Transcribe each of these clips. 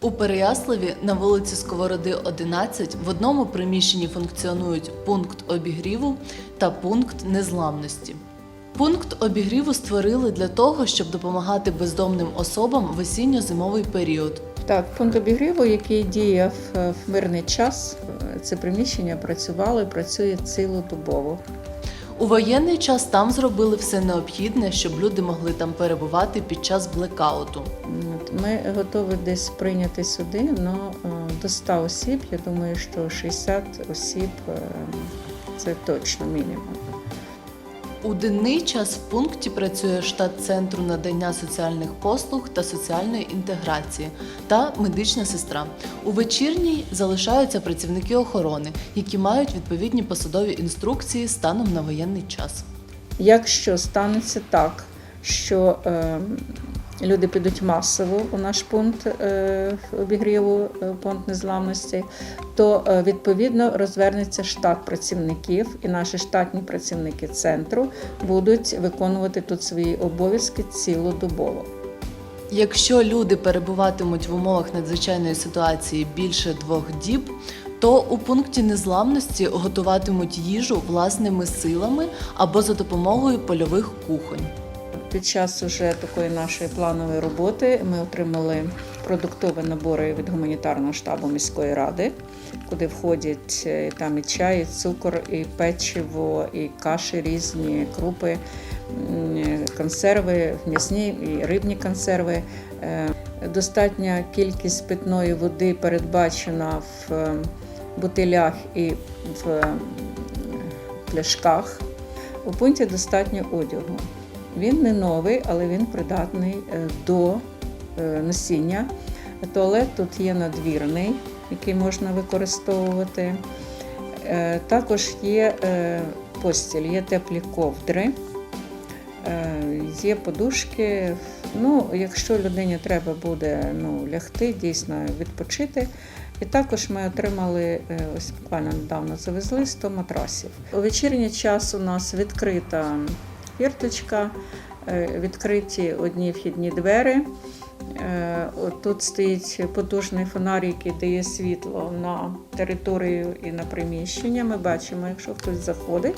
У Переяславі на вулиці Сковороди, 11 в одному приміщенні функціонують пункт обігріву та пункт незламності. Пункт обігріву створили для того, щоб допомагати бездомним особам в осінньо-зимовий період. Так, пункт обігріву, який діяв в мирний час, е, це приміщення працювало і працює цілодобово. У воєнний час там зробили все необхідне, щоб люди могли там перебувати під час блекауту. Ми готові десь прийняти сюди ну, е, до 100 осіб. Я думаю, що 60 осіб е, це точно мінімум. У денний час в пункті працює штат центру надання соціальних послуг та соціальної інтеграції та медична сестра. У вечірній залишаються працівники охорони, які мають відповідні посадові інструкції станом на воєнний час. Якщо станеться так, що е, люди підуть масово у наш пункт е, обігріву, е, пункт незламності, то е, відповідно розвернеться штат працівників, і наші штатні працівники центру будуть виконувати тут свої обов'язки цілодобово. Якщо люди перебуватимуть в умовах надзвичайної ситуації більше двох діб, то у пункті незламності готуватимуть їжу власними силами або за допомогою польових кухонь. Під час уже такої нашої планової роботи ми отримали продуктові набори від гуманітарного штабу міської ради, куди входять е, там і чай, і цукор, і печиво, і каші різні, крупи, консерви, м'ясні і рибні консерви. Е, Достатня кількість питної води передбачена в е, бутилях і в пляшках. У пункті достатньо одягу. Він не новий, але він придатний е, до е, носіння. Туалет тут є надвірний, який можна використовувати. Е, Також є постіль, є теплі ковдри, є подушки. Ну, якщо людині треба буде ну, лягти, дійсно відпочити. І також ми отримали, ось буквально недавно завезли 100 матрасів. У вечірній час у нас відкрита фірточка, е, відкриті одні вхідні двері. Е, Тут стоїть потужний фонар, який дає світло на територію і на приміщення. Ми бачимо, якщо хтось заходить.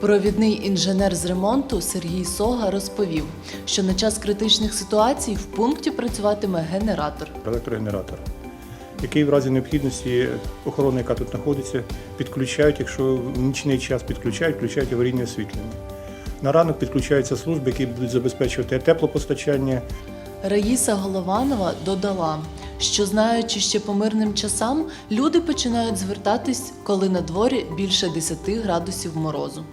Провідний інженер з ремонту Сергій Сога розповів, що на час критичних ситуацій в пункті працюватиме генератор. електрогенератор, який в разі необхідності охорони, яка тут знаходиться, підключають, якщо в нічний час підключають, включають аварійне освітлення. На ранок підключаються служби, які будуть забезпечувати теплопостачання, Раїса Голованова додала, що знаючи ще по мирним часам, люди починають звертатись, коли на дворі більше 10 градусів морозу.